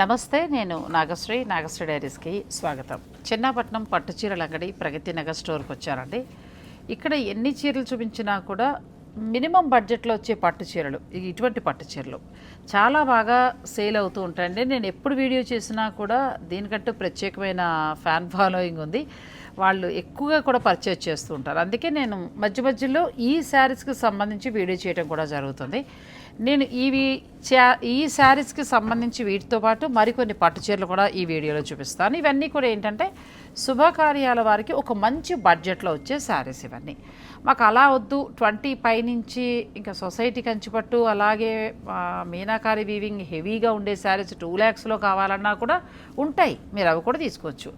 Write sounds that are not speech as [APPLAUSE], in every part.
నమస్తే నేను నాగశ్రీ నాగశ్రీ డైరీస్కి స్వాగతం. చిన్నపట్నం పట్టు చీరల అంగడి ప్రగతి నగర్ స్టోర్కి వచ్చారండి ఇక్కడ ఎన్ని చీరలు చూపించినా కూడా మినిమం బడ్జెట్లో వచ్చే పట్టు చీరలు ఇటువంటి పట్టు చీరలు. చాలా బాగా సేల్ అవుతూ ఉంటాయండి. నేను ఎప్పుడు వీడియో చేసినా కూడా దీనికంటూ ప్రత్యేకమైన ఫ్యాన్ ఫాలోయింగ్ ఉంది. వాళ్ళు ఎక్కువగా కూడా పర్చేజ్ చేస్తూ ఉంటారు. అందుకే నేను మధ్య మధ్యలో ఈ శారీస్కి సంబంధించి వీడియో చేయడం కూడా జరుగుతుంది. నేను ఇవి ఈ శారీస్కి సంబంధించి వీటితో పాటు మరికొన్ని పట్టు చీరలు కూడా ఈ వీడియోలో చూపిస్తాను. ఇవన్నీ కూడా ఏంటంటే శుభకార్యాల వారికి ఒక మంచి బడ్జెట్లో వచ్చే శారీస్ ఇవన్నీ. మాకు అలా వద్దు ట్వంటీ పై నుంచి ఇంకా సొసైటీ కంచిపట్టు అలాగే మీనాకారి వీవింగ్ హెవీగా ఉండే శారీస్ టూ ల్యాక్స్లో కావాలన్నా కూడా ఉంటాయి. మీరు అవి కూడా తీసుకోవచ్చు.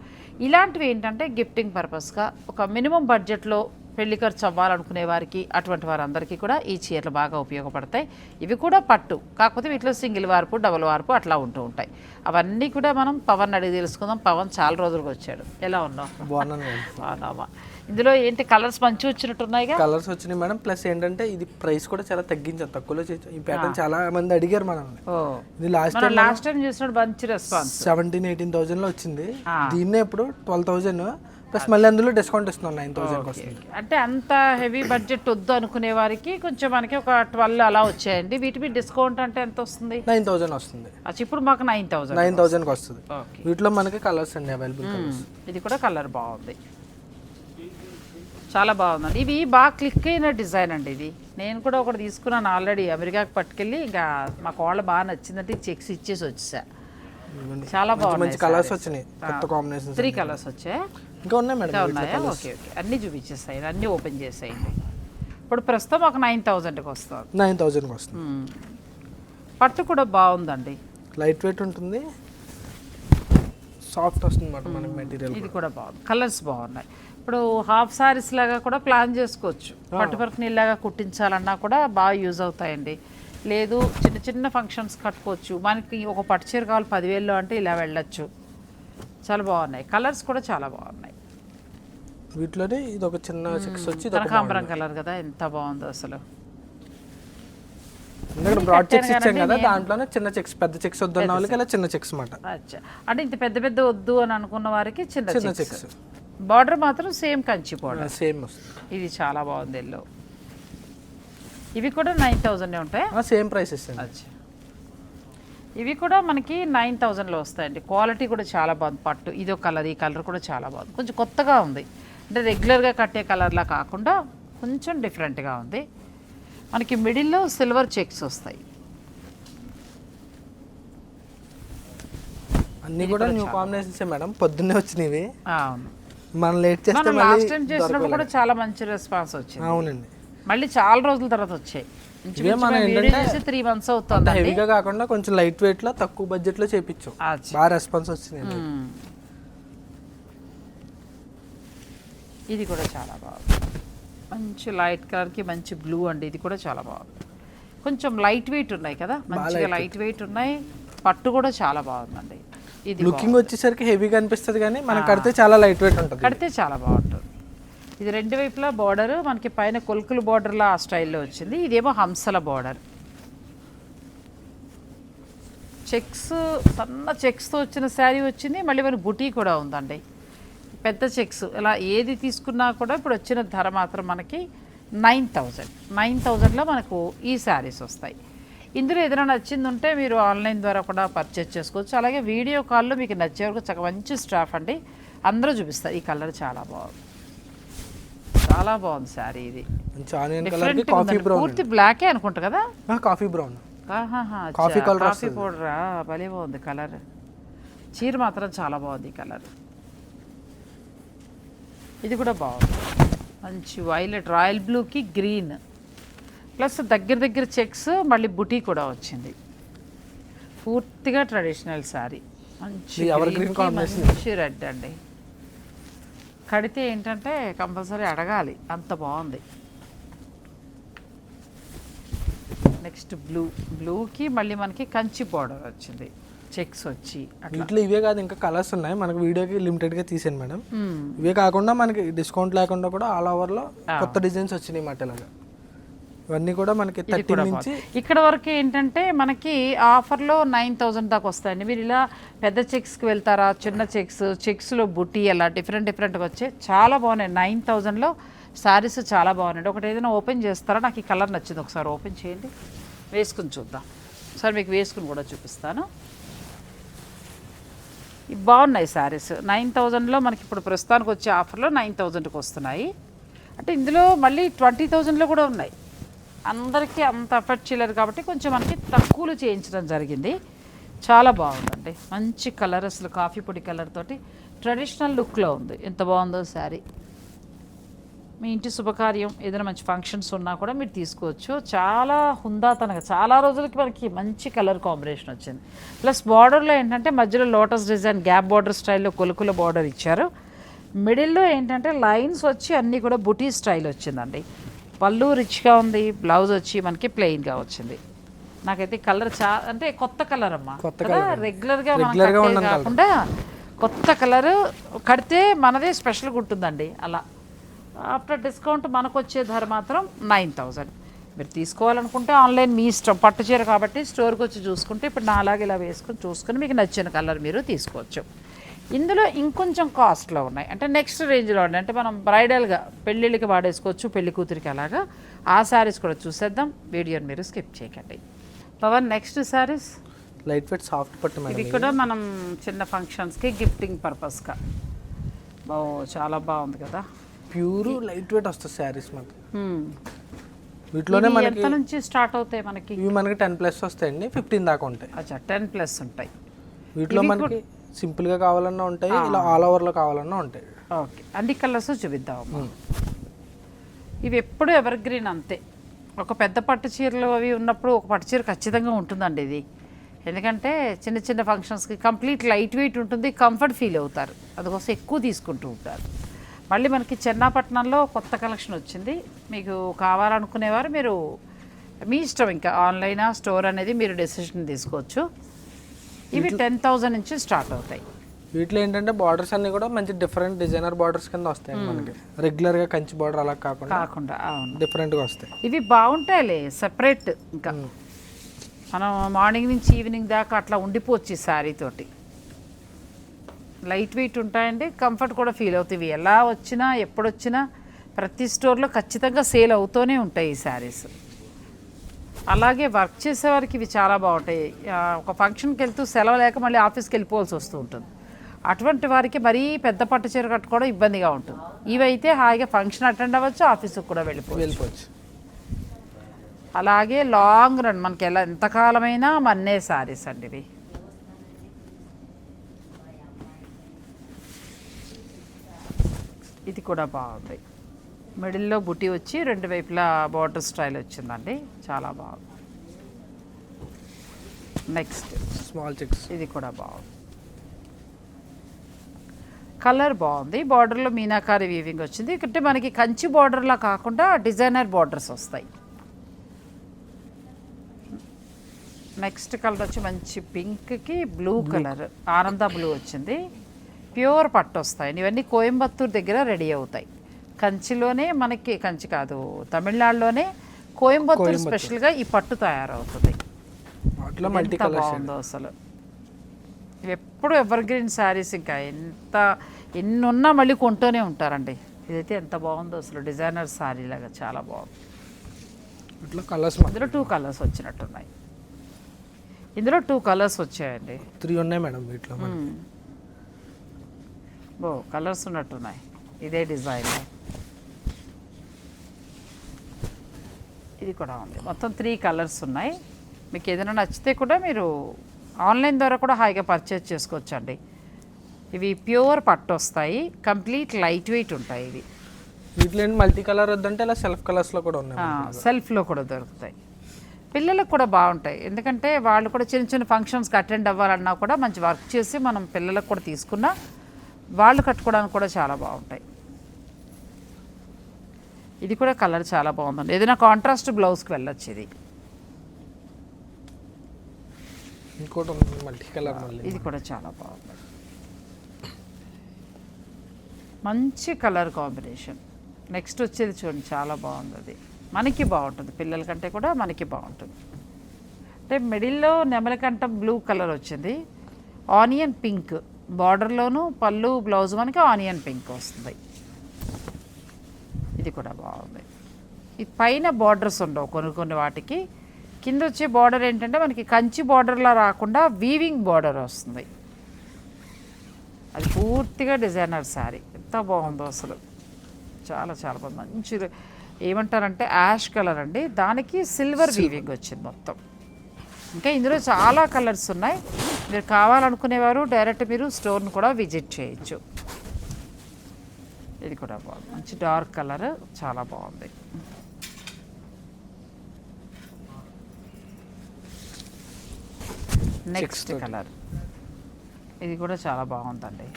ఇలాంటివి ఏంటంటే గిఫ్టింగ్ పర్పస్గా ఒక మినిమం బడ్జెట్లో పెళ్ళి ఖర్చు అవ్వాలనుకునే వారికి అటువంటి వారందరికీ కూడా ఈ చీరలు బాగా ఉపయోగపడతాయి. ఇవి కూడా పట్టు. కాకపోతే వీటిలో సింగిల్ వార్పు డబుల్ వార్పు అట్లా ఉంటూ ఉంటాయి. అవన్నీ కూడా మనం పవన్ అడిగి తెలుసుకుందాం. పవన్ చాలా రోజులుగా వచ్చాడు. ఎలా ఉన్నావు? బాగున్నావా? ఇందులో ఏంటి కలర్స్ మంచి వచ్చినట్టున్నాయిగా? కలర్స్ వచ్చినాయి మేడం. ప్లస్ ఏంటంటే ఇది ప్రైస్ కూడా చాలా తగ్గించారు తక్కువలో ఈ ప్యాటర్న్ చాలా మంది అడిగారు ఓ. ఇది లాస్ట్ మనం లాస్ట్ టైం చూసినప్పుడు మంచి రెస్పాన్స్ సెవెంటీన్ ఎయిటీన్ థౌసండ్లో వచ్చింది. దీన్నే ఇప్పుడు ట్వెల్వ్ థౌసండ్ ప్లస్ మళ్ళీ అందులో డిస్కౌంట్ ఇస్తున్నాం నైన్ థౌసండ్ వస్తుంది అంటే అంత హెవీ బడ్జెట్ వద్దు అనుకునే వారికి కొంచెం మనకి ఒక ట్వెల్వ్ అలా వచ్చాయండి. వీటి మీద డిస్కౌంట్ అంటే ఎంత వస్తుంది? నైన్ థౌసండ్ వస్తుంది. ఇప్పుడు మాకు నైన్ థౌసండ్ నైన్ థౌసండ్కి వస్తుంది. వీటిలో మనకి కలర్స్ అండి అవైలబుల్ కలర్స్ ఇది కూడా కలర్ బాగుంది. చాలా బాగుందండి. ఇవి బాగా క్లిక్ అయిన డిజైన్ అండి ఇది. నేను కూడా ఒకటి తీసుకున్నాను ఆల్రెడీ అమెరికాకి పట్టుకెళ్ళి ఇంకా మా కోళ్ళ బాగా నచ్చిందంటే చెక్స్ ఇచ్చేసి వచ్చేసా. చాలా బాగుంది మంచి కలర్స్ వచ్చినాయి. త్రీ కలర్స్ వచ్చాయి? ఇంకా ఉన్నాయి ఇంకా మేడం ఉన్నాయా? Okay okay. అన్నీ చూపించేస్తాయి. అన్నీ ఓపెన్ చేసేయండి. ఇప్పుడు ప్రస్తుతం ఒక నైన్ థౌజండ్కి వస్తుంది. నైన్ థౌసండ్కి వస్తుంది. పట్టు కూడా బాగుందండి. లైట్ వెయిట్ ఉంటుంది. సాఫ్ట్ వస్తుంది అన్నమాట మనకి మెటీరియల్ ఇది కూడా. బాగుంది. కలర్స్ బాగున్నాయి. ఇప్పుడు హాఫ్ సారీస్ లాగా కూడా ప్లాన్ చేసుకోవచ్చు. పట్టుపరకు నీళ్ళగా కుట్టించాలన్నా కూడా బాగా యూజ్ అవుతాయండి. లేదు చిన్న చిన్న ఫంక్షన్స్ కట్టుకోవచ్చు. మనకి ఒక పట్టు చీర కావాలి పదివేల్లో అంటే ఇలా వెళ్ళొచ్చు. చాలా బాగున్నాయి. కలర్స్ కూడా చాలా బాగున్నాయి. వీటిలోనే ఇది ఒక చిన్న చెక్స్ వచ్చి కనకాంబరం కలర్ కదా ఎంత బాగుందో అసలు. ఎందుకంటే బ్రాడ్ చెక్స్ ఇచ్చాం కదా దాంట్లోనే చిన్న చెక్స్ పెద్ద చెక్స్ వద్దన్న వాళ్ళకి ఇలా చిన్న చెక్స్ మాట. అచ్చా. అంటే ఇంత పెద్ద పెద్ద వద్దు అని అనుకున్న వారికి చిన్న చిన్న చెక్స్. బార్డర్ మాత్రం సేమ్ కంచి బార్డర్ సేమ్ ఇది చాలా బాగుంది ఎల్లో. ఇవి కూడా నైన్ థౌజండ్ ఉంటాయి? సేమ్ ప్రైస్ ఇస్తుంది అచ్చా. ఇవి కూడా మనకి నైన్ థౌజండ్లో వస్తాయండి. క్వాలిటీ కూడా చాలా బాగుంది పట్టు. ఇదో కలర్ ఈ కలర్ కూడా చాలా బాగుంది. కొంచెం కొత్తగా ఉంది. అంటే రెగ్యులర్గా కట్టే కలర్లా కాకుండా కొంచెం డిఫరెంట్గా ఉంది. మనకి మిడిల్లో సిల్వర్ చెక్స్ వస్తాయి. అన్ని కూడా న్యూ కాంబినేషన్స్ మేడం. పొద్దున్నే వచ్చినవి. అవును. మనం లేట్ చేస్తే లాస్ట్ టైం చేసినప్పుడు కూడా చాలా మంచి రెస్పాన్స్ వచ్చింది. అవునండి. మళ్ళీ చాలా రోజుల తర్వాత వచ్చాయి. మనం త్రీ మంత్స్ అవుతుంది హెవీగా కాకుండా కొంచెం లైట్ వెయిట్లో తక్కువ బడ్జెట్లో చేపించాం. బాగా రెస్పాన్స్ వచ్చింది మ్మ్. ఇది కూడా చాలా బాగుంది. మంచి లైట్ కలర్కి మంచి బ్లూ అండి ఇది కూడా చాలా బాగుంది. కొంచెం లైట్ వెయిట్ ఉన్నాయి కదా మంచిగా లైట్ వెయిట్. ఉన్నాయి. పట్టు కూడా చాలా బాగుందండి. ఇది లుకింగ్ వచ్చేసరికి హెవీగా అనిపిస్తుంది కానీ మనం కడితే చాలా లైట్ వెయిట్ ఉంటుంది. కడితే చాలా బాగుంటుంది. ఇది రెండు వైపులా బార్డర్ మనకి పైన కొలుకులు బార్డర్లా ఆ స్టైల్లో వచ్చింది. ఇదేమో హంసల బార్డర్ చెక్స్ సన్న చెక్స్తో వచ్చిన శారీ వచ్చింది. మళ్ళీ మనకి బుటీ కూడా ఉందండి. పెద్ద చెక్స్. ఇలా ఏది తీసుకున్నా కూడా ఇప్పుడు వచ్చిన ధర మాత్రం మనకి నైన్ థౌజండ్. నైన్ థౌజండ్లో మనకు ఈ శారీస్ వస్తాయి. ఇందులో ఏదైనా నచ్చింది ఉంటే మీరు ఆన్లైన్ ద్వారా కూడా పర్చేస్ చేసుకోవచ్చు. అలాగే వీడియో కాల్లో మీకు నచ్చే వరకు చక్క మంచి స్టాఫ్ అండి. అందరూ చూపిస్తారు. ఈ కలర్ చాలా బాగుంది. చాలా బాగుంది శారీ ఇది. పూర్తి బ్లాకే అనుకుంటా కదా? Coffee brown. Coffee colour. పౌడరా? భలే బాగుంది కలర్. చీర మాత్రం చాలా బాగుంది ఈ కలర్. ఇది కూడా బాగుంది. మంచి వైలెట్ రాయల్ బ్లూకి గ్రీన్. ప్లస్ దగ్గర దగ్గర చెక్స్ మళ్ళీ బుటీ కూడా వచ్చింది. పూర్తిగా ట్రెడిషనల్ శారీ మంచి. మంచి రెడ్ అండి. కడితే ఏంటంటే కంపల్సరీ అడగాలి. అంత బాగుంది. Next blue. బ్లూకి మళ్ళీ మనకి కంచి బార్డర్ వచ్చింది. చెక్స్ వచ్చి అట్లా. వీటిలో ఇవే కాదు ఇంకా కలర్స్ ఉన్నాయి. మనకి వీడియోకి లిమిటెడ్గా తీసాను మేడం. ఇవే కాకుండా మనకి డిస్కౌంట్ లేకుండా కూడా ఆల్ ఓవర్లో కొత్త డిజైన్స్ వచ్చినాయి మాట ఇలాగా ఇవన్నీ కూడా మనకి థర్టీ నుంచి. ఇక్కడ వరకు ఏంటంటే మనకి ఆఫర్లో నైన్ థౌజండ్ దాకా వస్తాయండి. మీరు ఇలా పెద్ద చెక్స్కి వెళ్తారా చిన్న చెక్స్ చెక్స్లో బుట్టి అలా డిఫరెంట్ డిఫరెంట్గా వచ్చాయి చాలా బాగున్నాయి. నైన్ థౌజండ్లో శారీస్ చాలా బాగున్నాయి ఒకటి ఏదైనా ఓపెన్ చేస్తారా? నాకు ఈ కలర్ నచ్చింది. ఒకసారి ఓపెన్ చేయండి. వేసుకుని చూద్దాం. ఒకసారి మీకు వేసుకుని కూడా చూపిస్తాను. బాగున్నాయి శారీస్ నైన్ థౌజండ్లో మనకి ఇప్పుడు ప్రస్తుతానికి వచ్చే ఆఫర్లో నైన్ థౌజండ్కి వస్తున్నాయి. అంటే ఇందులో మళ్ళీ ట్వంటీ థౌజండ్లో కూడా ఉన్నాయి. అందరికీ అంత ఎఫెక్ట్ చేయలేరు కాబట్టి కొంచెం మనకి తక్కువలు చేయించడం జరిగింది. చాలా బాగుందండి. మంచి కలర్ అసలు కాఫీ పొడి కలర్ తోటి ట్రెడిషనల్ లుక్లో ఉంది. ఎంత బాగుందో శారీ. మీ ఇంటి శుభకార్యం ఏదైనా మంచి ఫంక్షన్స్ ఉన్నా కూడా మీరు తీసుకోవచ్చు. చాలా హుందాతనంగా చాలా రోజులకి మనకి మంచి కలర్ కాంబినేషన్ వచ్చింది. ప్లస్ బార్డర్లో ఏంటంటే మధ్యలో లోటస్ డిజైన్ గ్యాప్ బార్డర్ స్టైల్లో కొలుకుల బార్డర్ ఇచ్చారు. మిడిల్లో ఏంటంటే లైన్స్ వచ్చి అన్నీ కూడా బుటీ స్టైల్ వచ్చిందండి. పళ్ళు రిచ్గా ఉంది బ్లౌజ్ వచ్చి మనకి ప్లెయిన్గా వచ్చింది. నాకైతే కలర్ చా అంటే కొత్త కలర్ అమ్మా. రెగ్యులర్గా. కాకుండా కొత్త కలర్ కడితే మనదే స్పెషల్గా ఉంటుందండి. అలా. ఆఫ్టర్ డిస్కౌంట్ మనకు వచ్చే ధర మాత్రం నైన్ థౌజండ్. మీరు తీసుకోవాలనుకుంటే ఆన్లైన్ మీ ఇష్టం. పట్టు చీర కాబట్టి స్టోర్కి వచ్చి చూసుకుంటే ఇప్పుడు నా అలాగే ఇలా వేసుకొని చూసుకొని మీకు నచ్చిన కలర్ మీరు తీసుకోవచ్చు. ఇందులో ఇంకొంచెం కాస్ట్లో ఉన్నాయి. అంటే నెక్స్ట్ రేంజ్లో ఉన్నాయి. అంటే మనం బ్రైడల్గా పెళ్ళిళ్ళకి వాడేసుకోవచ్చు పెళ్ళి కూతురికి అలాగా. ఆ శారీస్ కూడా చూసేద్దాం. వీడియోని మీరు స్కిప్ చేయకండి. Pavan next saris? Light weight soft పట్టు ఇది. కూడా మనం చిన్న ఫంక్షన్స్కి గిఫ్టింగ్ పర్పస్గా. ఓ చాలా బాగుంది కదా. ప్యూర్ లైట్ వెయిట్ వస్తుంది శారీస్ మనకి. వీటిలోనే మనకి ఎంత నుంచి స్టార్ట్ అవుతాయి మనకి? ఇవి మనకి టెన్ ప్లస్ వస్తాయండి ఫిఫ్టీన్ దాకా ఉంటాయి. అచ్చా టెన్ ప్లస్ ఉంటాయి. వీటిలో మనకి సింపుల్గా కావాలన్నా ఉంటాయి ఇలా ఆల్ ఓవర్లో కావాలన్నా ఉంటాయి. ఓకే అన్ని కలర్స్ చూపిద్దాం. ఇవి ఎప్పుడు ఎవర్ గ్రీన్ అంతే. ఒక పెద్ద పట్టు చీరలు అవి ఉన్నప్పుడు ఒక పట్టు చీర ఖచ్చితంగా ఉంటుందండి ఇది. ఎందుకంటే చిన్న చిన్న ఫంక్షన్స్కి కంప్లీట్ లైట్ వెయిట్ ఉంటుంది కంఫర్ట్ ఫీల్ అవుతారు. అందుకోసం ఎక్కువ తీసుకుంటూ ఉంటారు. మళ్ళీ మనకి చెన్నాపట్నంలో కొత్త కలెక్షన్ వచ్చింది. మీకు కావాలనుకునేవారు మీరు మీ ఇష్టం ఇంకా ఆన్లైనా స్టోర్ అనేది మీరు డెసిషన్ తీసుకోవచ్చు. ఇవి టెన్ థౌజండ్ నుంచి స్టార్ట్ అవుతాయి. వీటిలో ఏంటంటే బార్డర్స్ అన్ని కూడా మంచి డిఫరెంట్ డిజైనర్ బార్డర్స్ కింద వస్తాయి మనకి. రెగ్యులర్గా కంచి బార్డర్ అలా కాకుండా కాకుండా అవును. డిఫరెంట్గా వస్తాయి. ఇవి బాగుంటాయిలే సెపరేట్ ఇంకా. మనం మార్నింగ్ నుంచి ఈవినింగ్ దాకా అట్లా ఉండిపోవచ్చు ఈ శారీ తోటి. లైట్ వెయిట్ ఉంటాయండి. కంఫర్ట్ కూడా ఫీల్ అవుతాయి. ఇవి ఎలా వచ్చినా ఎప్పుడు వచ్చినా ప్రతి స్టోర్లో ఖచ్చితంగా సేల్ అవుతూనే ఉంటాయి ఈ శారీస్. అలాగే వర్క్ చేసేవారికి ఇవి చాలా బాగుంటాయి. ఒక ఫంక్షన్కి వెళ్తూ సెలవు లేక మళ్ళీ ఆఫీస్కి వెళ్ళిపోవాల్సి వస్తూ ఉంటుంది. అటువంటి వారికి మరీ పెద్ద పట్టు చీర కట్టుకోవడం ఇబ్బందిగా ఉంటుంది. ఇవైతే హాయిగా ఫంక్షన్ అటెండ్ అవ్వచ్చు ఆఫీస్కి కూడా వెళ్ళిపోవచ్చు. వెళ్ళిపోవచ్చు. అలాగే లాంగ్ రన్ మనకి ఎలా ఎంతకాలమైనా మన్నే శారీస్ అండి ఇవి. ఇది కూడా బాగుంది. మిడిల్లో బుట్టి వచ్చి రెండు వైపులా బార్డర్ స్టైల్ వచ్చిందండి. చాలా బాగుంది. Next small checks. ఇది కూడా బాగుంది. కలర్ బాగుంది. బార్డర్లో మీనాకారి వీవింగ్ వచ్చింది. అంటే మనకి కంచి బార్డర్లా కాకుండా డిజైనర్ బార్డర్స్ వస్తాయి. నెక్స్ట్ కలర్ వచ్చి మంచి పింక్కి బ్లూ కలర్. ఆనంద బ్లూ వచ్చింది. ప్యూర్ పట్టు వస్తాయి ఇవన్నీ కోయంబత్తూరు దగ్గర రెడీ అవుతాయి. కంచిలోనే మనకి కంచి కాదు తమిళనాడులోనే కోయంబత్తూరు స్పెషల్గా ఈ పట్టు తయారవుతుంది. బాగుందో అసలు. ఎప్పుడు ఎవర్ గ్రీన్ శారీస్ ఇంకా ఎంత ఎన్ని ఉన్నా మళ్ళీ కొంటూనే ఉంటారండి. ఇదైతే ఎంత బాగుందో అసలు డిజైనర్ శారీ లాగా చాలా బాగుంది. ఇట్లా కలర్స్ ఇందులో టూ కలర్స్ వచ్చినట్టున్నాయి. ఇందులో టూ కలర్స్ వచ్చాయండి. త్రీ ఉన్నాయి మేడం వీటిలో ఓ కలర్స్ ఉన్నట్టున్నాయి. ఇదే డిజైన్. ఇది కూడా ఉంది. మొత్తం త్రీ కలర్స్ ఉన్నాయి. మీకు ఏదైనా నచ్చితే కూడా మీరు ఆన్లైన్ ద్వారా కూడా హాయిగా పర్చేజ్ చేసుకోవచ్చు అండి ఇవి ప్యూర్ పట్టు వస్తాయి. కంప్లీట్ లైట్ వెయిట్ ఉంటాయి ఇవి. వీటిలో మల్టీ కలర్ వద్దంటే ఇలా సెల్ఫ్ కలర్స్లో కూడా ఉన్నాయి. సెల్ఫ్లో కూడా దొరుకుతాయి. పిల్లలకు కూడా బాగుంటాయి. ఎందుకంటే వాళ్ళు కూడా చిన్న చిన్న ఫంక్షన్స్కి అటెండ్ అవ్వాలన్నా కూడా మంచి వర్క్ చేసి మనం పిల్లలకు కూడా తీసుకున్నా వాళ్ళు కట్టుకోవడానికి కూడా చాలా బాగుంటాయి. ఇది కూడా కలర్ చాలా బాగుందండి. ఏదైనా కాంట్రాస్ట్ బ్లౌజ్కి వెళ్ళొచ్చు ఇది. ఇంకోటి మల్టీ కలర్ ఇది కూడా చాలా బాగుంది. మంచి కలర్ కాంబినేషన్. నెక్స్ట్ వచ్చేది చూడండి చాలా బాగుంది అది. మనకి బాగుంటుంది పిల్లల కంటే కూడా మనకి బాగుంటుంది. అంటే మిడిల్లో నెమలికంఠం బ్లూ కలర్ వచ్చింది. ఆనియన్ పింక్ బార్డర్లోను పళ్ళు బ్లౌజ్ మనకి ఆనియన్ పింక్ వస్తుంది. ఇది కూడా బాగుంది. ఇది పైన బార్డర్స్ ఉండవు కొన్ని కొన్ని వాటికి. కింద వచ్చే బార్డర్ ఏంటంటే మనకి కంచి బార్డర్లా రాకుండా వీవింగ్ బార్డర్ వస్తుంది. అది పూర్తిగా డిజైనర్ శారీ. ఎంత బాగుందో అసలు. చాలా చాలా బాగుంది. మంచి ఏమంటారంటే యాష్ కలర్ అండి. దానికి సిల్వర్ వీవింగ్ వచ్చింది మొత్తం. ఇంకా ఇందులో చాలా కలర్స్ ఉన్నాయి. మీరు కావాలనుకునేవారు డైరెక్ట్ మీరు స్టోర్ను కూడా విజిట్ చేయొచ్చు. ఇది కూడా బాగుంది. మంచి డార్క్ కలర్ చాలా బాగుంది. నెక్స్ట్. కలర్. ఇది కూడా చాలా బాగుందండి.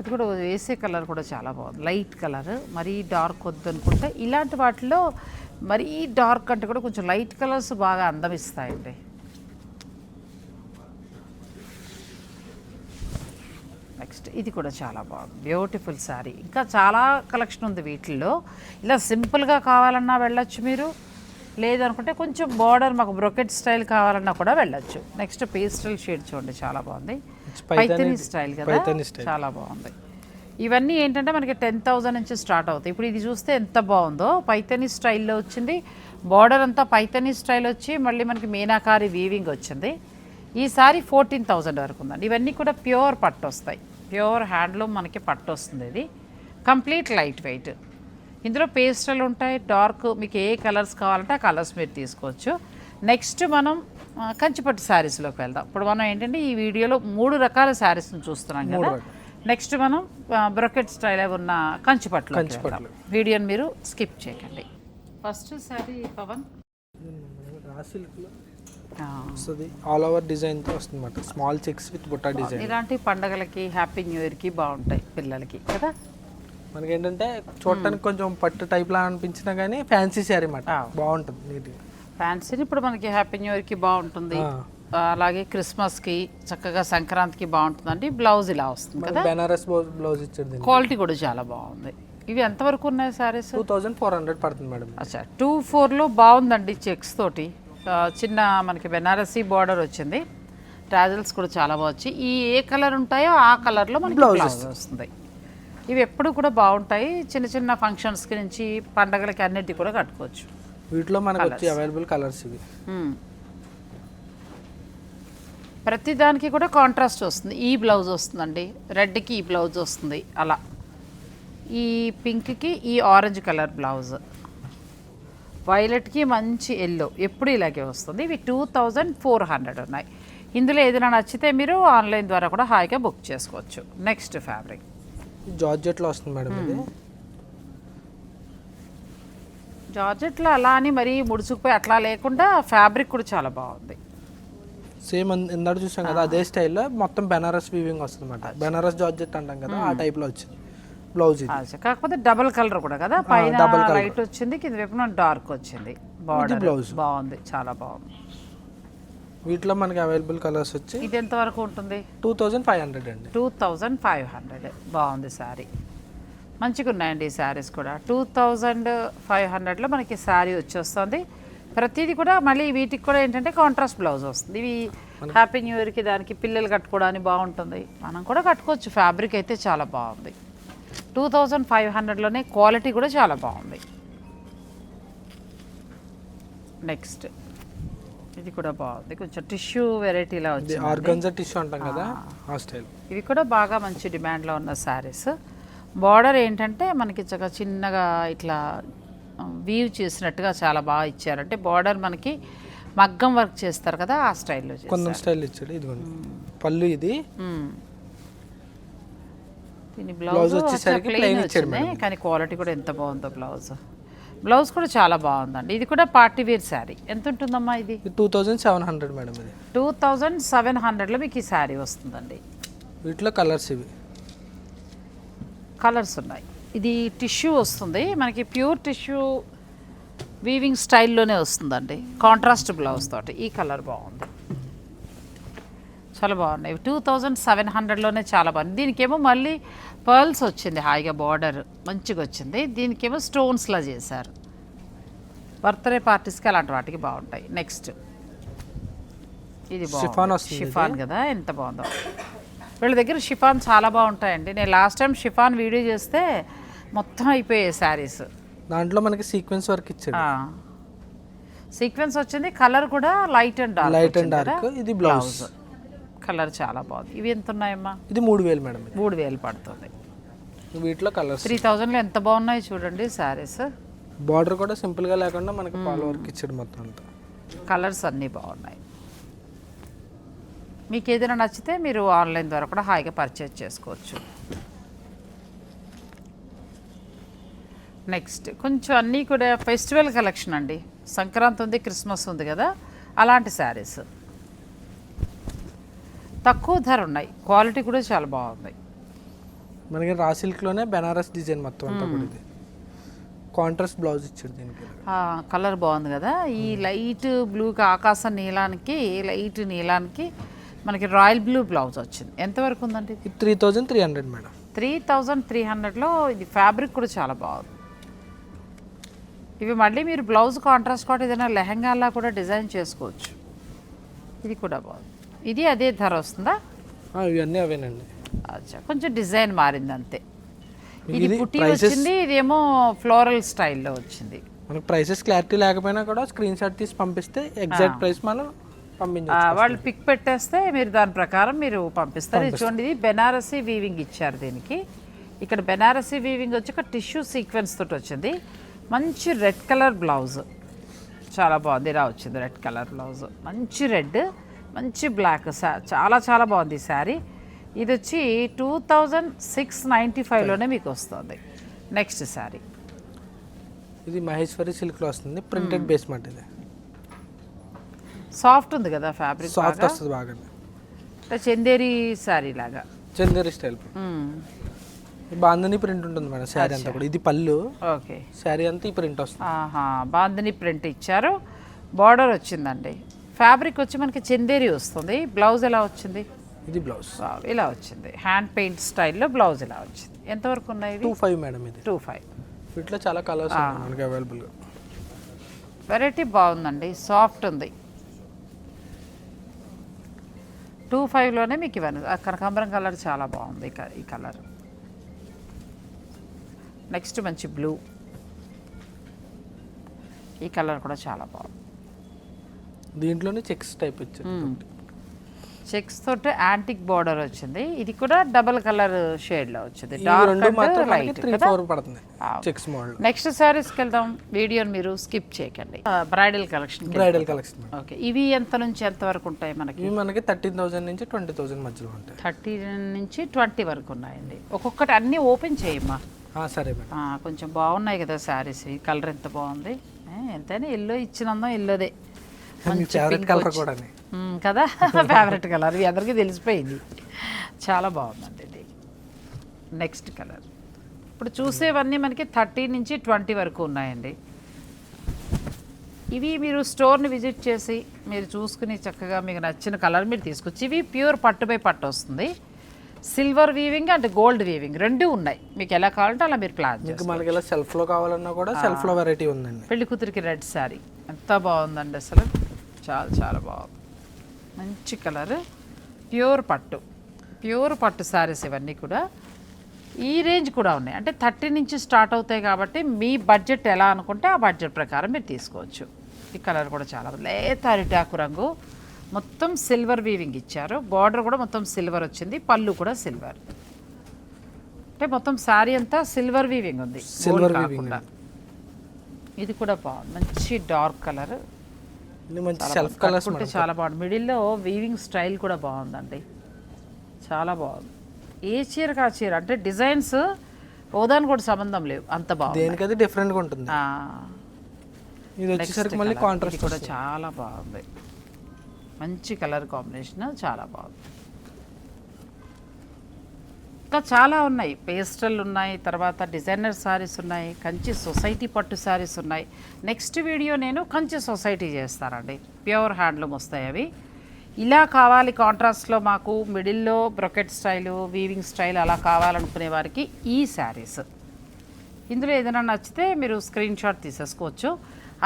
ఇది కూడా వేసే కలర్ కూడా చాలా బాగుంది. లైట్ కలర్ మరీ డార్క్ వద్దు అనుకుంటే ఇలాంటి వాటిలో మరీ డార్క్ అంటే కూడా కొంచెం లైట్ కలర్స్ బాగా అందం ఇస్తాయండి నెక్స్ట్ ఇది కూడా చాలా బాగుంది. బ్యూటిఫుల్ శారీ. ఇంకా చాలా కలెక్షన్ ఉంది వీటిల్లో. ఇలా సింపుల్గా కావాలన్నా వెళ్ళొచ్చు మీరు. లేదనుకుంటే కొంచెం బార్డర్ మాకు బ్రొకెట్ స్టైల్ కావాలన్నా కూడా వెళ్ళొచ్చు. నెక్స్ట్ పేస్టల్ షేడ్ చూడండి చాలా బాగుంది. పైతని స్టైల్ కదా. చాలా బాగుంది. ఇవన్నీ ఏంటంటే మనకి టెన్ థౌజండ్ నుంచి స్టార్ట్ అవుతాయి. ఇప్పుడు ఇది చూస్తే ఎంత బాగుందో. పైతని స్టైల్లో వచ్చింది. బార్డర్ అంతా పైతని స్టైల్ వచ్చి మళ్ళీ మనకి మీనాకారి వీవింగ్ వచ్చింది. ఈ సారీ ఫోర్టీన్ థౌజండ్ వరకు ఉందండి. ఇవన్నీ కూడా ప్యూర్ పట్టు వస్తాయి. ప్యూర్ హ్యాండ్లూమ్ మనకి పట్టు వస్తుంది ఇది. Complete light weight. ఇందులో పేస్టల్ ఉంటాయి. డార్క్ మీకు ఏ కలర్స్ కావాలంటే ఆ కలర్స్ మీరు తీసుకోవచ్చు. నెక్స్ట్ మనం కంచిపట్టు శారీస్లోకి వెళ్దాం. ఇప్పుడు మనం ఏంటంటే ఈ వీడియోలో మూడు రకాల శారీస్ని చూస్తున్నాం కదా. నెక్స్ట్ మనం బ్రొకెట్ స్టైల్ ఉన్న కంచిపట్లు కంచిపట్లు. వీడియోని మీరు స్కిప్ చేయకండి. ఫస్ట్ శారీ పవన్. వస్తుంది. ఆల్ ఓవర్ డిజైన్తో వస్తుంది అనమాట స్మాల్ చెక్స్ విత్ బుట్టా డిజైన్ ఇలాంటి పండగలకి హ్యాపీ న్యూ ఇయర్కి బాగుంటాయి పిల్లలకి కదా? మనకి ఏంటంటే చూడటానికి కొంచెం పట్టు టైప్ లా అనిపించినా కానీ ఫ్యాన్సీ శారీ అన్నమాట. బాగుంటుంది నీట్గా. ఫ్యాన్సీ ఇప్పుడు మనకి హ్యాపీ న్యూ ఇయర్కి బాగుంటుంది. అలాగే క్రిస్మస్కి చక్కగా సంక్రాంతికి బాగుంటుందండి. బ్లౌజ్ ఇలా వస్తుంది కదా? బెనారస్ బ్లౌజ్ ఇచ్చాడు దీనికి. క్వాలిటీ కూడా చాలా బాగుంది. ఇవి ఎంతవరకు ఉన్నాయి saris? Two thousand four hundred పడుతుంది మేడం. అచ్చా టూ ఫోర్లో బాగుందండి చెక్స్ తోటి. చిన్న మనకి బెనారసీ బార్డర్ వచ్చింది. ట్రాజల్స్ కూడా చాలా బాగా వచ్చి. ఈ ఏ కలర్ ఉంటాయో ఆ కలర్లో మనకి బ్లౌజ్ వస్తుంది. ఇవి ఎప్పుడు కూడా బాగుంటాయి. చిన్న చిన్న ఫంక్షన్స్కి నుంచి పండగలకి అన్నిటికీ కూడా కట్టుకోవచ్చు. వీటిలో మనకు వచ్చి అవైలబుల్ కలర్స్ ఇవి. మ్మ్. ప్రతి దానికి కూడా కాంట్రాస్ట్ వస్తుంది. ఈ బ్లౌజ్ వస్తుందండి. రెడ్కి ఈ బ్లౌజ్ వస్తుంది. అలా. ఈ పింక్కి ఈ ఆరెంజ్ కలర్ బ్లౌజ్ వైలెట్కి మంచి ఎల్లో ఎప్పుడు ఇలాగే వస్తుంది. ఇవి టూ థౌజండ్ ఫోర్ హండ్రెడ్ ఉన్నాయి. ఇందులో ఏదైనా నచ్చితే మీరు ఆన్లైన్ ద్వారా కూడా హాయిగా బుక్ చేసుకోవచ్చు. నెక్స్ట్ ఫ్యాబ్రిక్ జార్జెట్లో వస్తుంది మేడం ఇది. జార్జెట్లో అలా అని మరీ ముడుచుకుపోయి అట్లా లేకుండా ఫ్యాబ్రిక్ కూడా చాలా బాగుంది. సేమ్ ఇందాక చూసాం కదా అదే స్టైల్లో మొత్తం బెనారస్ వీవింగ్ వస్తుంది అనమాట బెనారస్ జార్జెట్ అంటాం కదా ఆ టైప్లో వచ్చింది. బ్లౌజ్ కాకపోతే డబుల్ కలర్ కూడా కదా పైన. లైట్ వచ్చింది కింద వైపున డార్క్ వచ్చింది. Border blouse. బాగుంది చాలా బాగుంది. వీటిలో మనకి అవైలబుల్ కలర్స్ వచ్చి ఇది ఎంత వరకు ఉంటుంది? టూ థౌజండ్ ఫైవ్ హండ్రెడ్ అండి. Two thousand five hundred. బాగుంది శారీ. మంచిగా ఉన్నాయండి ఈ శారీస్ కూడా. టూ థౌజండ్ ఫైవ్ హండ్రెడ్లో మనకి శారీ వచ్చేస్తుంది. ప్రతిదీ కూడా మళ్ళీ వీటికి కూడా ఏంటంటే కాంట్రాస్ట్ బ్లౌజ్ వస్తుంది. ఇవి హ్యాపీ న్యూ ఇయర్కి దానికి పిల్లలు కట్టుకోవడానికి బాగుంటుంది. మనం కూడా కట్టుకోవచ్చు. ఫ్యాబ్రిక్ అయితే చాలా బాగుంది. టూ థౌజండ్ ఫైవ్ హండ్రెడ్లోనే క్వాలిటీ కూడా చాలా బాగుంది. నెక్స్ట్ ఇది కూడా బాగుంది. కొంచెం టిష్యూ వెరైటీలా వచ్చింది. ఆర్గన్జా టిష్యూ అంటాం కదా ఆ. స్టైల్ ఇవి కూడా బాగా మంచి డిమాండ్లో ఉన్న శారీస్ బార్డర్ ఏంటంటే మనకి చక్కగా చిన్నగా ఇట్లా వీవ్ చేసినట్టుగా చాలా బాగా ఇచ్చారు. అంటే బార్డర్ మనకి మగ్గం వర్క్ చేస్తారు కదా ఆ స్టైల్లో కొంచెం స్టైల్ ఇచ్చాడు. ఇదిగోండి. పళ్ళు ఇది. దీని బ్లౌజ్ వచ్చేసరికి ప్లెయిన్ ఇచ్చాడు. కానీ క్వాలిటీ కూడా ఎంత బాగుందో బ్లౌజ్ బ్లౌజ్ కూడా చాలా బాగుందండి. ఇది కూడా పార్టీ వేర్ శారీ ఎంత ఉంటుందమ్మా ఇది? Two thousand seven hundred madam ఇది. టూ థౌజండ్ సెవెన్ హండ్రెడ్లో మీకు ఈ శారీ వస్తుందండి. వీటిలో కలర్స్ ఇవి. కలర్స్ ఉన్నాయి. ఇది టిష్యూ వస్తుంది. మనకి ప్యూర్ టిష్యూ వీవింగ్ స్టైల్లోనే వస్తుందండి. కాంట్రాస్ట్ బ్లౌజ్ తోటి. ఈ కలర్ బాగుంది. చాలా బాగున్నాయి. టూ థౌజండ్ సెవెన్ హండ్రెడ్లోనే చాలా బాగుంది. దీనికేమో మళ్ళీ పర్ల్స్ వచ్చింది హాయిగా బార్డర్ మంచిగా వచ్చింది. దీనికేమో స్టోన్స్లా చేశారు. బర్త్డే పార్టీస్కి అలాంటి వాటికి బాగుంటాయి. నెక్స్ట్. ఇది ఇది. షిఫాన్ కదా? ఎంత బాగుందో. వీళ్ళ దగ్గర షిఫాన్ చాలా బాగుంటాయండి. నేను లాస్ట్ టైం షిఫాన్ వీడియో చేస్తే మొత్తం అయిపోయాయి శారీస్. దాంట్లో మనకి సీక్వెన్స్ వర్క్ ఇచ్చాడు. సీక్వెన్స్ వచ్చింది కలర్ కూడా light and dark light and dark ఇది బ్లౌజ్ కలర్ చాలా బాగుంది. ఇవి ఎంత ఉన్నాయమ్మా? ఇది మూడు వేలు మేడం. మూడు వేలు పడుతుంది. వీటిలో కలర్స్ త్రీ థౌజండ్లో ఎంత బాగున్నాయి చూడండి శారీస్. బార్డర్ కూడా సింపుల్గా లేకుండా మనకి పాల వర్క్ ఇచ్చాడు మొత్తం అంతా. కలర్స్ అన్నీ బాగున్నాయి. మీకు ఏదైనా నచ్చితే మీరు ఆన్లైన్ ద్వారా కూడా హాయిగా పర్చేజ్ చేసుకోవచ్చు. నెక్స్ట్. కొంచెం అన్నీ కూడా ఫెస్టివల్ కలెక్షన్ అండి. సంక్రాంతి ఉంది క్రిస్మస్ ఉంది కదా అలాంటి శారీస్. తక్కువ ధర ఉన్నాయి. క్వాలిటీ కూడా చాలా బాగుంది. మనకి రా సిల్క్లోనే బెనారస్ డిజైన్ మొత్తం అంతా కూడా ఇది. కాంట్రాస్ట్ బ్లౌజ్ ఇచ్చాడు దీనికి. కలర్ బాగుంది కదా. ఈ లైట్ బ్లూకి ఆకాశ నీలానికి లైట్ నీలానికి మనకి రాయల్ బ్లూ బ్లౌజ్ వచ్చింది. ఎంతవరకు ఉందండి? Three thousand three hundred madam. Three thousand three హండ్రెడ్లో ఇది ఫ్యాబ్రిక్ కూడా చాలా బాగుంది. ఇవి మళ్ళీ మీరు బ్లౌజ్ కాంట్రాస్ట్ కూడా ఏదైనా లెహంగాలా కూడా డిజైన్ చేసుకోవచ్చు. ఇది కూడా బాగుంది. ఇది అదే ధర వస్తుందా? ఇవన్నీ అవేనండి. అచ్చా కొంచెం డిజైన్ మారింది అంతే ఇది పుట్టి వచ్చింది ఇదేమో ఫ్లోరల్ స్టైల్లో వచ్చింది. మనకి ప్రైసెస్ క్లారిటీ లేకపోయినా కూడా స్క్రీన్ షాట్ తీసి పంపిస్తే ఎగ్జాక్ట్ ప్రైస్ మనం వాళ్ళు పిక్ పెట్టేస్తే మీరు దాని ప్రకారం మీరు పంపిస్తారు. ఇది చూడండి ఇది బెనారసీ వీవింగ్ ఇచ్చారు దీనికి. ఇక్కడ బెనారసీ వీవింగ్ వచ్చి ఒక టిష్యూ సీక్వెన్స్ తోటి వచ్చింది. మంచి రెడ్ కలర్ బ్లౌజ్. చాలా బాగుంది. ఇలా వచ్చింది రెడ్ కలర్ బ్లౌజ్. మంచి రెడ్ మంచి బ్లాక్ చాలా చాలా బాగుంది ఈ శారీ. ఇది వచ్చి టూ థౌజండ్ సిక్స్ నైంటీ ఫైవ్లోనే మీకు వస్తుంది. నెక్స్ట్ శారీ. ఇది మహేశ్వరి సిల్క్లో వస్తుంది. ప్రింటెడ్ బేస్ మాట ఇది. సాఫ్ట్ ఉంది కదా ఫ్యాబ్రిక్ సాఫ్ట్ వస్తుంది బాగా. చందేరి శారీ లాగా. చందేరి స్టైల్. బాందని ప్రింట్ ఉంటుంది మేడం శారీ అంతా కూడా. ఇది పళ్ళు. ఓకే. శారీ అంతా ఈ ప్రింట్ వస్తుంది. ఆహా బాందిని ప్రింట్ ఇచ్చారు. బార్డర్ వచ్చిందండి. ఫ్యాబ్రిక్ వచ్చి మనకి చందేరి వస్తుంది. బ్లౌజ్ ఎలా వచ్చింది? ఇది బ్లౌజ్. ఇలా వచ్చింది. హ్యాండ్ పెయింట్ స్టైల్లో బ్లౌజ్ ఇలా వచ్చింది. ఎంతవరకు ఉన్నాయి టూ ఫైవ్ మేడం ఇది. Two five. వీటిలో చాలా కలర్స్ మనకి అవైలబుల్గా. వెరైటీ బాగుందండి. సాఫ్ట్ ఉంది. టూ ఫైవ్లోనే మీకు ఇవన్నీ. ఆ కనకాంబరం కలర్ చాలా బాగుంది ఈ కలర్. నెక్స్ట్ మంచి బ్లూ ఈ కలర్ కూడా చాలా బాగుంది. దీంట్లోనే చెక్స్ టైప్ ఇచ్చారు చెక్స్ తోటి యాంటిక్ బార్డర్ వచ్చింది. ఇది కూడా డబల్ కలర్ షేడ్లో వచ్చింది. డార్క్ లైట్ పడుతుంది. చెక్స్ మోడల్ నెక్స్ట్ శారీస్కి వెళ్దాం. వీడియోని మీరు స్కిప్ చేయకండి. Bridal collection bridal collection okay ఇవి ఎంత నుంచి ఎంత వరకు ఉంటాయి మనకి? ఇవి మనకి థర్టీన్ థౌసండ్ నుంచి ట్వంటీ థౌసండ్ మధ్యలో ఉంటాయి. థర్టీ నుంచి ట్వంటీ వరకు ఉన్నాయండి. ఒక్కొక్కటి అన్నీ ఓపెన్ చేయమ్మా. సరే మేడం. కొంచెం బాగున్నాయి కదా శారీస్. ఈ కలర్ ఎంత బాగుంది? ఎంతైనా ఎల్లో ఇచ్చినందాం ఎల్లోదే. ఫేవరెట్ కలర్ కూడా కదా? [LAUGHS] ఫేవరెట్ కలర్ అందరికీ తెలిసిపోయింది. చాలా బాగుందండి ఇది. నెక్స్ట్ కలర్ ఇప్పుడు చూసేవన్నీ మనకి థర్టీ నుంచి ట్వంటీ వరకు ఉన్నాయండి. ఇవి మీరు స్టోర్ని విజిట్ చేసి మీరు చూసుకుని చక్కగా మీకు నచ్చిన కలర్ మీరు తీసుకొచ్చి ఇవి ప్యూర్ పట్టు బై పట్టు వస్తుంది. Silver weaving and gold weaving రెండు ఉన్నాయి. మీకు ఎలా కావాలంటే అలా మీరు ప్లాన్ ఇంకా మనకి ఇలా సెల్ఫ్లో కావాలన్నా కూడా సెల్ఫ్లో వెరైటీ ఉందండి. పెళ్ళి కూతురికి రెడ్ శారీ ఎంత బాగుందండి అసలు. చాలా చాలా బాగుంది. మంచి కలర్. ప్యూర్ పట్టు. ప్యూర్ పట్టు శారీస్ ఇవన్నీ కూడా. ఈ రేంజ్ కూడా ఉన్నాయి. అంటే థర్టీ నుంచి స్టార్ట్ అవుతాయి కాబట్టి మీ బడ్జెట్ ఎలా అనుకుంటే ఆ బడ్జెట్ ప్రకారం మీరు తీసుకోవచ్చు. ఈ కలర్ కూడా చాలా. లేత అరిటాకు రంగు. మొత్తం సిల్వర్ వీవింగ్ ఇచ్చారు. బార్డర్ కూడా మొత్తం సిల్వర్ వచ్చింది. పళ్ళు కూడా సిల్వర్ అంటే మొత్తం శారీ అంతా సిల్వర్ వీవింగ్ ఉంది. Weaving కాకుండా. ఇది కూడా బాగుంది. మంచి డార్క్ కలర్ సెల్ఫ్ కలర్స్ కట్టుకుంటే చాలా బాగుంది. మిడిల్లో వీవింగ్ స్టైల్ కూడా బాగుందండి. చాలా బాగుంది. ఏ చీరకు ఆ చీర? అంటే డిజైన్స్ ఓదాని కూడా సంబంధం లేవు. అంత బాగుంది. డిఫరెంట్గా ఉంటుంది. ఇది వచ్చేసరికి మళ్ళీ కాంట్రాస్ట్ కూడా చాలా బాగుంది. మంచి కలర్ కాంబినేషన్ చాలా బాగుంది. ఇంకా చాలా ఉన్నాయి. పేస్టల్ ఉన్నాయి తర్వాత డిజైనర్ శారీస్ ఉన్నాయి కంచి సొసైటీ పట్టు శారీస్ ఉన్నాయి. నెక్స్ట్ వీడియో నేను కంచి సొసైటీ చేస్తానండి. ప్యూర్ హ్యాండ్లూమ్ వస్తాయి అవి. ఇలా కావాలి కాంట్రాస్ట్లో మాకు మిడిల్లో బ్రొకెట్ స్టైలు వీవింగ్ స్టైల్ అలా కావాలనుకునే వారికి ఈ శారీస్ ఇందులో ఏదైనా నచ్చితే మీరు స్క్రీన్ షాట్ తీసేసుకోవచ్చు.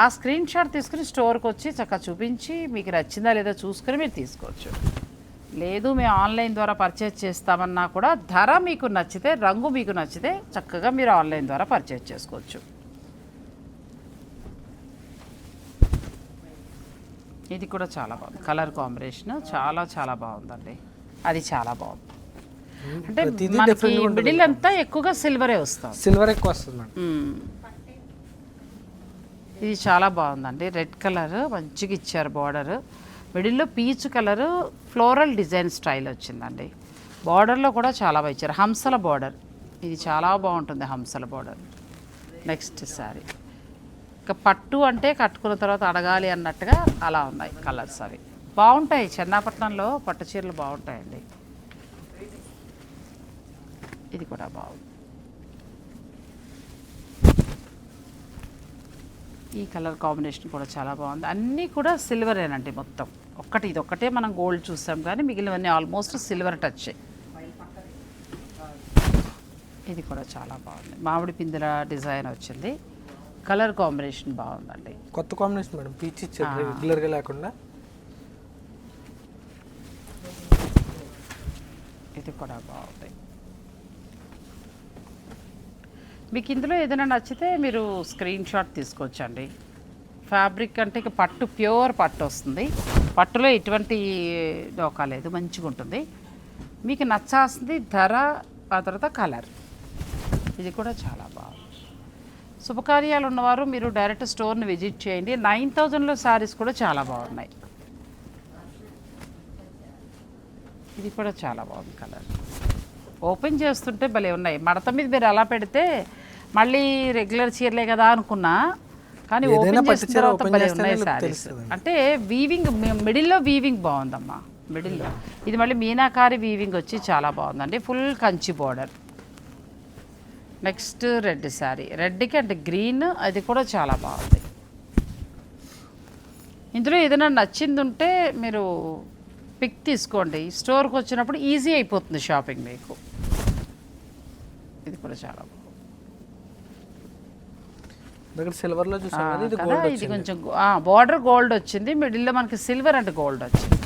ఆ స్క్రీన్ షాట్ తీసుకుని స్టోర్కి వచ్చి చక్కగా చూపించి మీకు నచ్చిందా లేదా చూసుకుని మీరు తీసుకోవచ్చు. లేదు మేము ఆన్లైన్ ద్వారా పర్చేజ్ చేస్తామన్నా కూడా ధర మీకు నచ్చితే రంగు మీకు నచ్చితే చక్కగా మీరు ఆన్లైన్ ద్వారా పర్చేజ్ చేసుకోవచ్చు. ఇది కూడా చాలా బాగుంది. కలర్ కాంబినేషన్ చాలా చాలా బాగుందండి. అది చాలా బాగుంది. అంటే. మిడిల్ అంతా ఎక్కువగా సిల్వరే వస్తుంది. సిల్వర్ ఎక్కువ వస్తుంది. ఇది చాలా బాగుందండి. రెడ్ కలర్ మంచిగా ఇచ్చారు బార్డర్ మిడిల్లో peach colour floral design style వచ్చిందండి. బార్డర్లో కూడా చాలా బాగా ఇచ్చారు. హంసల బార్డర్ ఇది చాలా బాగుంటుంది హంసల బార్డర్ నెక్స్ట్ సారీ ఇక పట్టు అంటే కట్టుకున్న తర్వాత అడగాలి అన్నట్టుగా అలా ఉన్నాయి కలర్స్ అవి. బాగుంటాయి. చెన్నాపట్నంలో పట్టు చీరలు బాగుంటాయండి. ఇది కూడా బాగుంది. ఈ కలర్ కాంబినేషన్ కూడా చాలా బాగుంది. అన్నీ కూడా సిల్వరేనండి మొత్తం. ఒక్కటి ఇది ఒక్కటే మనం గోల్డ్ చూసాం కానీ మిగిలినవన్నీ ఆల్మోస్ట్ సిల్వర్ టచ్. ఇది కూడా చాలా బాగుంది. మామిడి పిందెల డిజైన్ వచ్చింది. కలర్ కాంబినేషన్ బాగుందండి. కొత్త కాంబినేషన్ మేడం పీచ్ ఇచ్చారు రెగ్యులర్గా లేకుండా. ఇది కూడా బాగుంది. మీకు ఇందులో ఏదైనా నచ్చితే మీరు స్క్రీన్ షాట్ తీసుకోవచ్చండి. ఫ్యాబ్రిక్ అంటే ఇక పట్టు ప్యూర్ పట్టు వస్తుంది. పట్టులో ఎటువంటి డోకా లేదు మంచిగా ఉంటుంది. మీకు నచ్చాల్సింది ధర ఆ తర్వాత కలర్. ఇది కూడా చాలా బాగుంది. శుభకార్యాలు ఉన్నవారు మీరు డైరెక్ట్ స్టోర్ని విజిట్ చేయండి. నైన్ థౌజండ్లో శారీస్ కూడా చాలా బాగున్నాయి. ఇది కూడా చాలా బాగుంది కలర్. ఓపెన్ చేస్తుంటే భలే ఉన్నాయి. మడత మీద మీరు అలా పెడితే మళ్ళీ రెగ్యులర్ చీరలే కదా అనుకున్నా కానీ ఓపెన్ చేసిన తర్వాత భలే ఉన్నాయి శారీస్. అంటే వీవింగ్ మిడిల్లో వీవింగ్ బాగుందమ్మా మిడిల్లో ఇది మళ్ళీ మీనాకారి వీవింగ్ వచ్చి చాలా బాగుందండి. Full Kanchi border next red sari రెడ్కి అంటే గ్రీన్ అది కూడా చాలా బాగుంది. ఇందులో ఏదైనా నచ్చింది ఉంటే మీరు పిక్ తీసుకోండి. స్టోర్కి వచ్చినప్పుడు ఈజీ అయిపోతుంది షాపింగ్ మీకు. ఇది కూడా చాలా బాగుంది. దగ్గర సిల్వర్లో చూసాం ఇది గోల్డ్ కొంచెం బార్డర్ గోల్డ్ వచ్చింది. మిడిల్లో మనకి సిల్వర్ అండ్ గోల్డ్ వచ్చింది.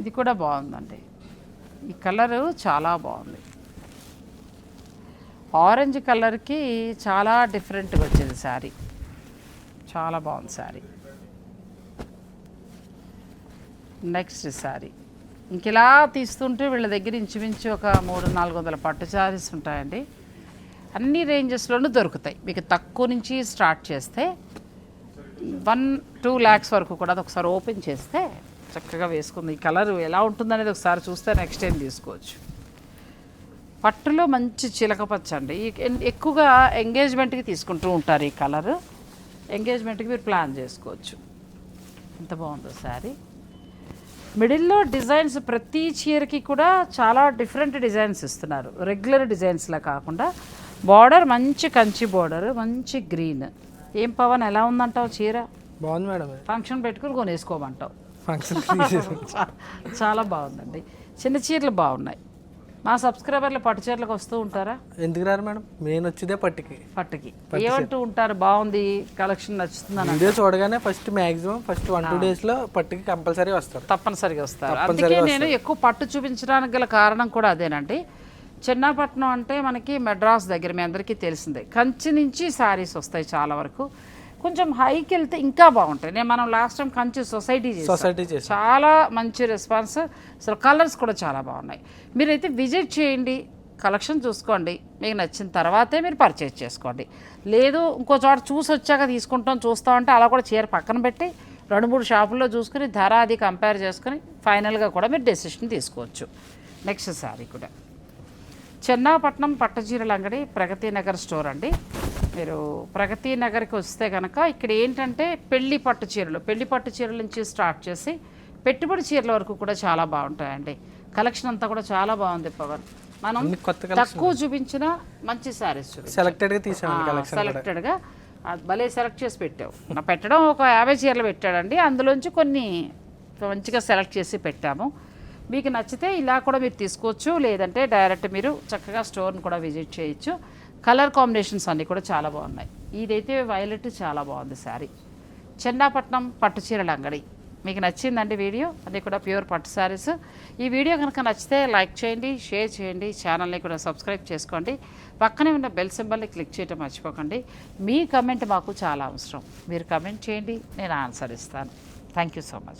ఇది కూడా బాగుందండి. ఈ కలరు చాలా బాగుంది. ఆరెంజ్ కలర్కి చాలా డిఫరెంట్గా వచ్చింది శారీ చాలా బాగుంది శారీ నెక్స్ట్ శారీ ఇంక ఇలా తీస్తుంటే వీళ్ళ దగ్గర ఇంచుమించు ఒక మూడు నాలుగు వందల పట్టు శారీస్ ఉంటాయండి. అన్ని రేంజెస్లోనూ దొరుకుతాయి. మీకు తక్కువ నుంచి స్టార్ట్ చేస్తే వన్ టూ ల్యాక్స్ వరకు కూడా అది ఒకసారి ఓపెన్ చేస్తే చక్కగా వేసుకుంది. ఈ కలర్ ఎలా ఉంటుందనేది ఒకసారి చూస్తే నెక్స్ట్ టైం తీసుకోవచ్చు. పట్టులో మంచి చిలకపచ్చ అండి. ఎక్కువగా ఎంగేజ్మెంట్కి తీసుకుంటూ ఉంటారు ఈ కలర్ ఎంగేజ్మెంట్కి మీరు ప్లాన్ చేసుకోవచ్చు. ఎంత బాగుందో శారీ. మిడిల్లో డిజైన్స్ ప్రతి చీరకి కూడా చాలా డిఫరెంట్ డిజైన్స్ ఇస్తున్నారు. రెగ్యులర్ డిజైన్స్లా కాకుండా బార్డర్ మంచి కంచి బార్డర్ మంచి గ్రీన్. ఏం పవన్ ఎలా ఉందంటావు చీర? బాగుంది మేడం ఫంక్షన్ పెట్టుకుని కొనేసుకోమంటావు. ఫంక్షన్ [LAUGHS] చాలా బాగుందండి. చిన్న చీరలు బాగున్నాయి. మా సబ్స్క్రైబర్లు పట్టు చీరలకు వస్తూ ఉంటారా? ఎందుకు రారు మేడం? మెయిన్ వచ్చేదే పట్టుకి. పట్టుకి. ఏమంటూ ఉంటారు? బాగుంది. కలెక్షన్ నచ్చుతుందని వీడియో చూడగానే first maximum first one two డేస్లో పట్టుకి కంపల్సరీ వస్తారు. తప్పనిసరిగా వస్తారు. అందుకే నేను ఎక్కువ పట్టు చూపించడానికి గల కారణం కూడా అదేనండి. చెన్నాపట్నం అంటే మనకి మెడ్రాస్ దగ్గర మీ అందరికీ తెలిసిందే. కంచి నుంచి శారీస్ వస్తాయి చాలా వరకు. కొంచెం హైకి వెళ్తే ఇంకా బాగుంటాయి. నేను మనం last time Kanchi society society చాలా మంచి రెస్పాన్స్ అసలు కలర్స్ కూడా చాలా బాగున్నాయి. మీరైతే విజిట్ చేయండి. కలెక్షన్ చూసుకోండి. మీకు నచ్చిన తర్వాతే మీరు పర్చేజ్ చేసుకోండి. లేదు ఇంకో చోట చూసి వచ్చాక తీసుకుంటాం చూస్తాం అంటే అలా కూడా చీర పక్కన పెట్టి రెండు మూడు షాపుల్లో చూసుకుని ధర అది కంపేర్ చేసుకుని ఫైనల్గా కూడా మీరు డెసిషన్ తీసుకోవచ్చు. నెక్స్ట్ శారీ కూడా. చెన్నాపట్నం పట్టుచీరల అంగడి ప్రగతి నగర్ స్టోర్ అండి. మీరు ప్రగతి నగర్కి వస్తే కనుక ఇక్కడ ఏంటంటే పెళ్ళి పట్టు చీరలు పెళ్ళి పట్టు చీరల నుంచి స్టార్ట్ చేసి పెట్టుబడి చీరల వరకు కూడా చాలా బాగుంటాయండి. కలెక్షన్ అంతా కూడా చాలా బాగుంది పవన్. మనం తక్కువ చూపించిన మంచి శారీస్ చూపించాం. సెలెక్టెడ్గా తీసామండి కలెక్షన్ సెలెక్టెడ్గా భలే సెలెక్ట్ చేసి పెట్టావు. నా పెట్టడం ఒక యాభై చీరలు పెట్టాడండి. అందులోంచి కొన్ని మంచిగా సెలెక్ట్ చేసి పెట్టాము. మీకు నచ్చితే ఇలా కూడా మీరు తీసుకోవచ్చు లేదంటే డైరెక్ట్ మీరు చక్కగా స్టోర్ని కూడా విజిట్ చేయొచ్చు. కలర్ కాంబినేషన్స్ అన్నీ కూడా చాలా బాగున్నాయి. ఇదైతే వైలెట్ చాలా బాగుంది శారీ. చెన్నాపట్నం పట్టు చీరల అంగడి మీకు నచ్చిందండి వీడియో అది కూడా ప్యూర్ పట్టు శారీస్. ఈ వీడియో కనుక నచ్చితే లైక్ చేయండి షేర్ చేయండి ఛానల్ని కూడా సబ్స్క్రైబ్ చేసుకోండి. పక్కనే ఉన్న బెల్ సింబల్ని క్లిక్ చేయడం మర్చిపోకండి. మీ కమెంట్ మాకు చాలా అవసరం. మీరు కమెంట్ చేయండి నేను ఆన్సర్ ఇస్తాను. Thank you so much.